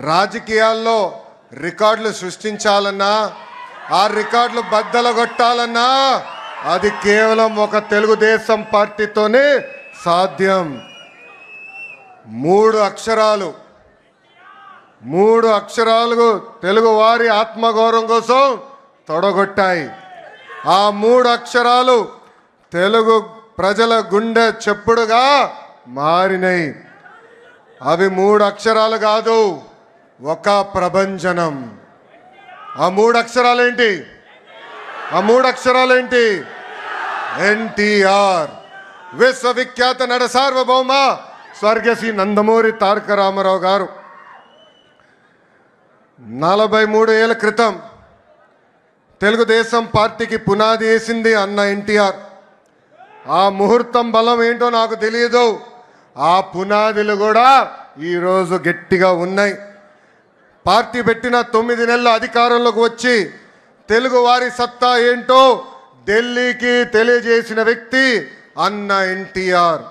రాజకీయాల్లో రికార్డులు సృష్టించాలన్నా ఆ రికార్డులు బద్దలగొట్టాలన్నా అది కేవలం ఒక తెలుగుదేశం పార్టీతోనే సాధ్యం. మూడు అక్షరాలు మూడు అక్షరాలు తెలుగువారి ఆత్మగౌరవం కోసం తొడగొట్టాయి. ఆ మూడు అక్షరాలు తెలుగు ప్రజల గుండె చెప్పుడుగా మారినాయి అవి మూడు అక్షరాలు కాదు ఒక ప్రభంజనం. ఆ మూడు అక్షరాలేంటి ఆ మూడు అక్షరాలేంటి ఎన్టీఆర్. విశ్వవిఖ్యాత నడ సార్వభౌమ స్వర్గశ్రీ నందమూరి తారక రామారావు గారు. నలభై మూడు ఏళ్ళ క్రితం తెలుగుదేశం పార్టీకి పునాది వేసింది అన్న ఎన్టీఆర్. ఆ ముహూర్తం బలం ఏంటో నాకు తెలియదు ఆ పునాదులు కూడా ఈరోజు గట్టిగా ఉన్నాయి. పార్టీ పెట్టిన తొమ్మిది నెలల అధికారంలోకి వచ్చి తెలుగు వారి సత్తా ఏంటో ఢిల్లీకి తెలియజేసిన వ్యక్తి అన్న ఎన్టీఆర్.